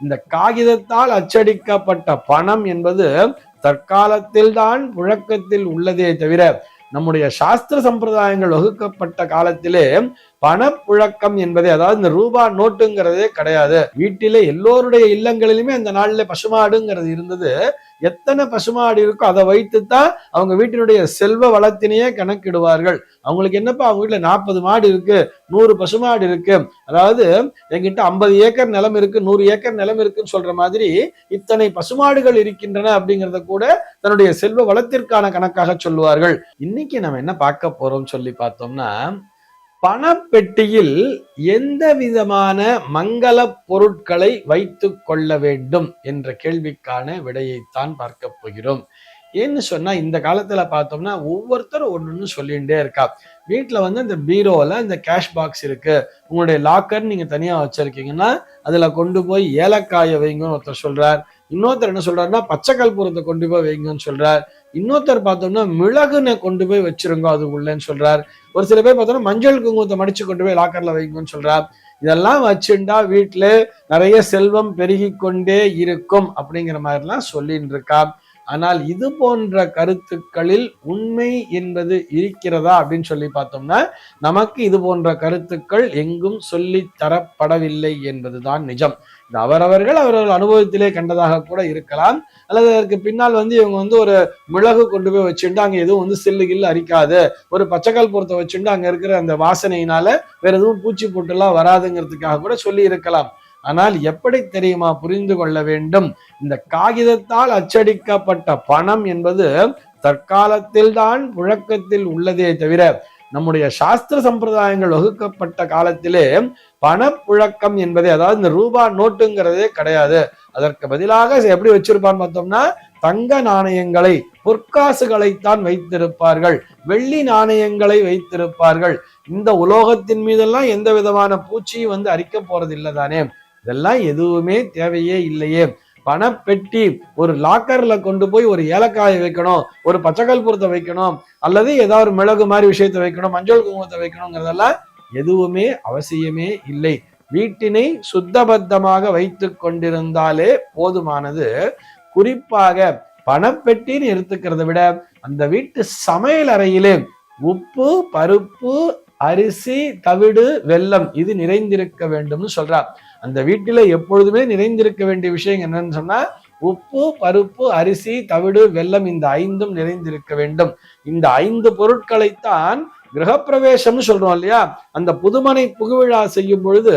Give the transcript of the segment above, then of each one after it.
இந்த காகிதத்தால் அச்சடிக்கப்பட்ட பணம் என்பது தற்காலத்தில் தான் புழக்கத்தில் உள்ளதே தவிர நம்முடைய சாஸ்திர சம்பிரதாயங்கள் வகுக்கப்பட்ட காலத்திலே பணப்புழக்கம் என்பதே அதாவது இந்த ரூபா நோட்டுங்கிறதே கிடையாது. வீட்டிலே எல்லோருடைய இல்லங்களிலுமே அந்த நாள்ல பசுமாடுங்கிறது இருந்தது. எத்தனை பசுமாடு இருக்கோ அதை வைத்துத்தான் அவங்க வீட்டினுடைய செல்வ வளத்தினையே கணக்கிடுவார்கள். அவங்களுக்கு என்னப்பா அவங்க வீட்டில் நாற்பது மாடு இருக்கு நூறு பசுமாடு இருக்கு. அதாவது எங்கிட்ட ஐம்பது ஏக்கர் நிலம் இருக்கு நூறு ஏக்கர் நிலம் இருக்குன்னு சொல்ற மாதிரி இத்தனை பசுமாடுகள் இருக்கின்றன அப்படிங்கிறத கூட தன்னுடைய செல்வ வளத்திற்கான கணக்காக சொல்லுவார்கள். இன்னைக்கு நம்ம என்ன பார்க்க போறோம் சொல்லி பார்த்தோம்னா பணப்பெட்டியில் எந்த விதமான மங்கள பொருட்களை வைத்து கொள்ள வேண்டும் என்ற கேள்விக்கான விடையைத்தான் பார்க்க போகிறோம். ஏன்னு சொன்னா இந்த காலத்துல பார்த்தோம்னா ஒவ்வொருத்தரும் ஒன்னொன்னு சொல்லிகிட்டே இருக்கா. வீட்டுல வந்து இந்த பீரோல இந்த கேஷ் பாக்ஸ் இருக்கு. உங்களுடைய லாக்கர் நீங்க தனியா வச்சிருக்கீங்கன்னா அதுல கொண்டு போய் ஏலக்காயை வைங்கன்னு ஒருத்தர் சொல்றார். இன்னொருத்தர் என்ன சொல்றாருன்னா பச்சை கல்பூரத்தை கொண்டு போய் வைங்கன்னு சொல்றார். இன்னொருத்தர் பார்த்தோம்னா மிளகுனை கொண்டு போய் வச்சிருங்க அது உள்ளேன்னு சொல்றார். ஒரு சில பேர் பார்த்தோம்னா மஞ்சள் குங்குமத்தை மடிச்சு கொண்டு போய் லாக்கர்ல வைங்கன்னு சொல்றார். இதெல்லாம் வச்சுண்டா வீட்டுல நிறைய செல்வம் பெருகி கொண்டே இருக்கும் அப்படிங்கிற மாதிரிலாம் சொல்லிட்டு இருக்கான் ஆனால் இது போன்ற கருத்துக்களில் உண்மை என்பது இருக்கிறதா அப்படின்னு சொல்லி பார்த்தோம்னா நமக்கு இது போன்ற கருத்துக்கள் எங்கும் சொல்லி தரப்படவில்லை என்பதுதான் நிஜம். இது அவரவர்கள் அவர்கள் அனுபவத்திலே கண்டதாக கூட இருக்கலாம். அல்லது அதற்கு பின்னால் வந்து இவங்க வந்து ஒரு மிளகு கொண்டு போய் வச்சுட்டு அங்க எதுவும் வந்து சில்லு கில்லு அரிக்காது. ஒரு பச்சைக்கால் பொருத்த வச்சுட்டு அங்க இருக்கிற அந்த வாசனையினால வேற எதுவும் பூச்சி போட்டுலாம் வராதுங்கிறதுக்காக கூட சொல்லி இருக்கலாம். ஆனால் எப்படி தெரியுமா புரிந்து கொள்ள வேண்டும்? இந்த காகிதத்தால் அச்சடிக்கப்பட்ட பணம் என்பது தற்காலத்தில் தான் புழக்கத்தில் உள்ளதே தவிர நம்முடைய சாஸ்திர சம்பிரதாயங்கள் வகுக்கப்பட்ட காலத்திலே பணப்புழக்கம் என்பதே அதாவது இந்த ரூபா நோட்டுங்கிறதே கிடையாது. அதற்கு பதிலாக எப்படி வச்சிருப்பான்னு பார்த்தோம்னா தங்க நாணயங்களை பொற்காசுகளைத்தான் வைத்திருப்பார்கள். வெள்ளி நாணயங்களை வைத்திருப்பார்கள். இந்த உலோகத்தின் மீதெல்லாம் எந்த விதமான பூச்சியும் வந்து அரிக்க போறது இல்லை தானே. இதெல்லாம் எதுவுமே தேவையே இல்லையே. பணப்பெட்டி ஒரு லாக்கர்ல கொண்டு போய் ஒரு ஏலக்காயை வைக்கணும் ஒரு பச்சைக்கல்புரத்தை வைக்கணும் அல்லது ஏதாவது ஒரு மிளகு மாதிரி விஷயத்தை வைக்கணும் மஞ்சள் குங்குமத்தை வைக்கணுங்கிறதெல்லாம் எதுவுமே அவசியமே இல்லை. வீட்டினை சுத்தபத்தமாக வைத்து கொண்டிருந்தாலே போதுமானது. குறிப்பாக பணப்பெட்டின்னு எடுத்துக்கிறத விட அந்த வீட்டு சமையல் அறையிலே உப்பு பருப்பு அரிசி தவிடு வெல்லம் இது நிறைந்திருக்க வேண்டும்னு சொல்றார் அந்த வீட்டில் எப்பொழுதுமே நிறைந்திருக்க வேண்டிய விஷயம் என்னன்னு சொன்னா உப்பு பருப்பு அரிசி தவிடு வெல்லம் இந்த ஐந்தும் நிறைந்திருக்க வேண்டும். இந்த ஐந்து பொருட்களைத்தான் கிரகப்பிரவேசம்னு சொல்றோம் இல்லையா? அந்த புதுமனை புகுவிழா செய்யும் பொழுது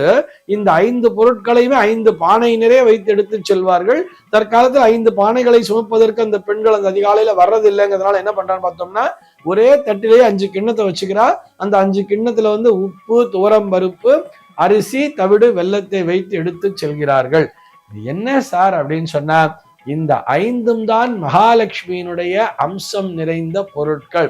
இந்த ஐந்து பொருட்களையுமே ஐந்து பானை நிறைய வைத்து எடுத்து செல்வார்கள். தற்காலத்தில் ஐந்து பானைகளை சுமப்பதற்கு அந்த பெண்கள் அந்த அதிகாலையில வர்றது இல்லைங்கிறதுனால என்ன பண்றான்னு பார்த்தோம்னா ஒரே தட்டிலேயே அஞ்சு கிண்ணத்தை வச்சுக்கிறா. அந்த அஞ்சு கிண்ணத்துல வந்து உப்பு துவரம் பருப்பு அரிசி தவிடு வெள்ளத்தை வைத்து எடுத்து செல்கிறார்கள். என்ன சார் அப்படின்னு சொன்னா இந்த ஐந்தும் தான் மகாலட்சுமியினுடைய அம்சம் நிறைந்த பொருட்கள்.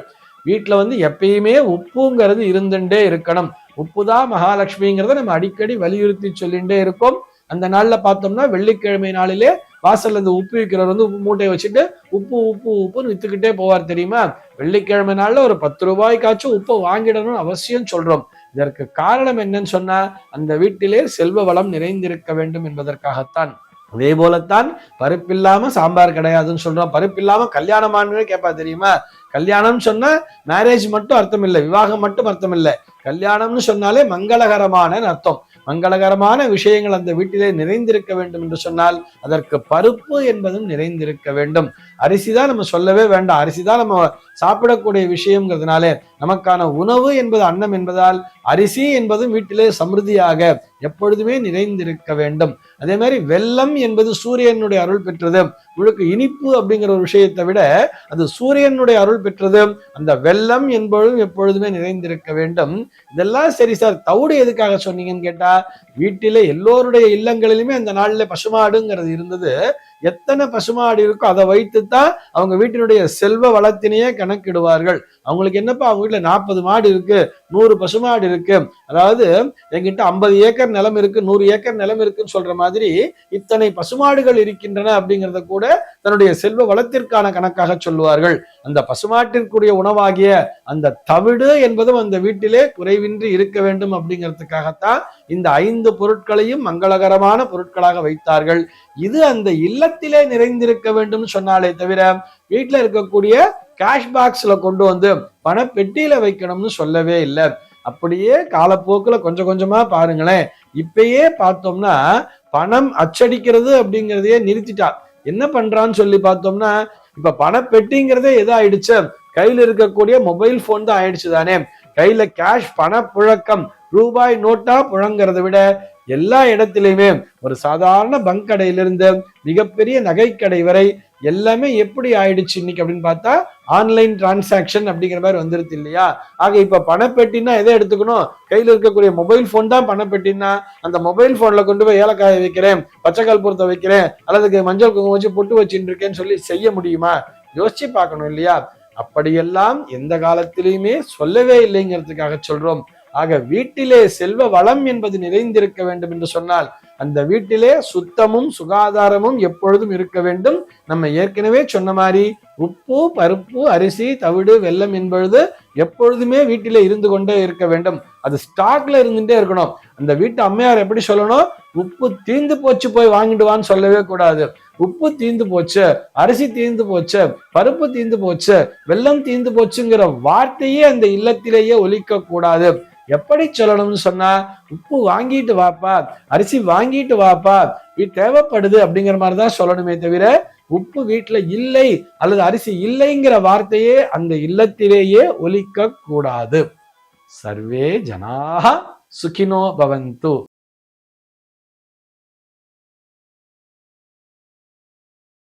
வீட்டில் வந்து எப்பயுமே உப்புங்கிறது இருந்துட்டே இருக்கணும். உப்பு தான் மகாலட்சுமிங்கிறத நம்ம அடிக்கடி வலியுறுத்தி சொல்லிகிட்டே இருக்கோம். அந்த நாளில் பார்த்தோம்னா வெள்ளிக்கிழமை நாளிலே வாசல்ல இந்த உப்பு விற்கிறவர் வந்து உப்பு மூட்டையை வச்சுட்டு உப்பு உப்பு உப்புன்னு வித்துக்கிட்டே போவார் தெரியுமா? வெள்ளிக்கிழமை நாளில் ஒரு பத்து ரூபாய்க்காச்சும் உப்பை வாங்கிடணும்னு அவசியம் சொல்றோம். இதற்கு காரணம் என்னன்னு சொன்னா அந்த வீட்டிலே செல்வ வளம் நிறைந்திருக்க வேண்டும் என்பதற்காகத்தான். அதே போலத்தான் பருப்பில்லாம சாம்பார் கிடையாதுன்னு சொல்றோம். பருப்பில்லாம கல்யாணமானு கேட்பா தெரியுமா? கல்யாணம் சொன்னா மேரேஜ் மட்டும் அர்த்தம் இல்லை விவாகம் மட்டும் அர்த்தம் இல்லை. கல்யாணம்னு சொன்னாலே மங்களகரமான அர்த்தம். மங்களகரமான விஷயங்கள் அந்த வீட்டிலே நிறைந்திருக்க வேண்டும் என்று சொன்னால் அதற்கு பருப்பு என்பதும் நிறைந்திருக்க வேண்டும். அரிசி தான் நம்ம சொல்லவே வேண்டாம். அரிசி தான் நம்ம சாப்பிடக்கூடிய விஷயங்கிறதுனாலே நமக்கான உணவு என்பது அன்னம் என்பதால் அரிசி என்பதும் வீட்டிலே சமிருதியாக எப்பொழுதுமே நிறைந்திருக்க வேண்டும். அதே மாதிரி வெள்ளம் என்பது சூரியனுடைய அருள் பெற்றது. உங்களுக்கு இனிப்பு அப்படிங்கிற ஒரு விஷயத்தை விட அது சூரியனுடைய அருள் பெற்றது. அந்த வெள்ளம் என்பதும் எப்பொழுதுமே நிறைந்திருக்க வேண்டும். இதெல்லாம் சரி சார். தவிடு எதுக்காக சொன்னீங்கன்னு கேட்டா வீட்டிலே எல்லோருடைய இல்லங்களிலுமே அந்த நாள்ல பசுமாடுங்கிறது இருந்தது. எத்தனை பசுமாடு இருக்கோ அதை வைத்துத்தான் அவங்க வீட்டினுடைய செல்வ வளத்தினையே கணக்கிடுவார்கள். அவங்களுக்கு என்னப்பா அவங்க வீட்டில் நாற்பது மாடு இருக்கு நூறு பசுமாடு இருக்கு. அதாவது எங்கிட்ட ஐம்பது ஏக்கர் நிலம் இருக்கு நூறு ஏக்கர் நிலம் இருக்குன்னு சொல்ற மாதிரி இத்தனை பசுமாடுகள் இருக்கின்றன அப்படிங்கிறத கூட தன்னுடைய செல்வ வளத்திற்கான கணக்காக சொல்லுவார்கள். அந்த பசுமாட்டிற்குரிய உணவாகிய அந்த தவிடு என்பதும் அந்த வீட்டிலே குறைவின்றி இருக்க வேண்டும் அப்படிங்கிறதுக்காகத்தான் இந்த ஐந்து பொருட்களையும் மங்களகரமான பொருட்களாக வைத்தார்கள். இது அந்த இல்லத்திலே நிறைந்திருக்க வேண்டும் சொன்னாலே தவிர வீட்டுல இருக்கக்கூடிய கேஷ் பாக்ஸ்ல கொண்டு வந்து பணப்பெட்டியில வைக்கணும்னு சொல்லவே இல்லை. அப்படியே காலப்போக்குல கொஞ்சம் கொஞ்சமா பாருங்களேன். இப்பயே பார்த்தோம்னா பணம் அச்சடிக்கிறது அப்படிங்கிறதையே நிறுத்திட்டா. என்ன பண்றான்னு சொல்லி பார்த்தோம்னா இப்ப பணப்பெட்டிங்கிறதே எது ஆயிடுச்சு கையில இருக்கக்கூடிய மொபைல் போன் தான் ஆயிடுச்சு தானே. கையில கேஷ் பணப்புழக்கம் ரூபாய் நோட்டா புழங்கிறத விட எல்லா இடத்திலையுமே ஒரு சாதாரண பங்க் கடையிலிருந்து மிகப்பெரிய நகைக்கடை வரை எல்லாமே எப்படி ஆயிடுச்சு இன்னைக்கு அப்படின்னு பார்த்தா ஆன்லைன் டிரான்சாக்ஷன் அப்படிங்கிற மாதிரி வந்துருது இல்லையா? ஆக இப்ப பணப்பெட்டினா எதை எடுத்துக்கணும்? கையில் இருக்கக்கூடிய மொபைல் போன் தான் பணப்பெட்டினா அந்த மொபைல் போன்ல கொண்டு போய் ஏலக்காய வைக்கிறேன் பச்சைக்கால் பொருத்த வைக்கிறேன் அல்லது மஞ்சள் குங்குமம் வச்சு பொட்டு வச்சுட்டு இருக்கேன்னு சொல்லி செய்ய முடியுமா? யோசிச்சு பார்க்கணும் இல்லையா? அப்படியெல்லாம் எந்த காலத்திலையுமே சொல்லவே இல்லைங்கிறதுக்காக சொல்றோம். ஆக வீட்டிலே செல்வ வளம் என்பது நிறைந்திருக்க வேண்டும் என்று சொன்னால் அந்த வீட்டிலே சுத்தமும் சுகாதாரமும் எப்பொழுதும் இருக்க வேண்டும். நம்ம ஏற்கனவே சொன்ன மாதிரி உப்பு பருப்பு அரிசி தவிடு வெல்லம் என்பது எப்பொழுதுமே வீட்டிலே இருந்து கொண்டே இருக்க வேண்டும். அது ஸ்டாக்ல இருந்துட்டே இருக்கணும். அந்த வீட்டு அம்மையார் எப்படி சொல்லணும்? உப்பு தீந்து போச்சு போய் வாங்கிட்டு வான்னு சொல்லவே கூடாது. உப்பு தீந்து போச்சு அரிசி தீந்து போச்சு பருப்பு தீந்து போச்சு வெல்லம் தீந்து போச்சுங்கிற வார்த்தையே அந்த இல்லத்திலேயே ஒலிக்க கூடாது எப்படி சொல்லணும்னு சொன்னா உப்பு வாங்கிட்டு வாப்பா அரிசி வாங்கிட்டு வாப்பா இது தேவைப்படுது அப்படிங்கிற மாதிரி தான் சொல்லணுமே தவிர உப்பு வீட்டுல இல்லை அல்லது அரிசி இல்லைங்கிற வார்த்தையே அந்த இல்லத்திலேயே ஒலிக்க கூடாது சர்வே ஜனாக சுகினோ பவந்து.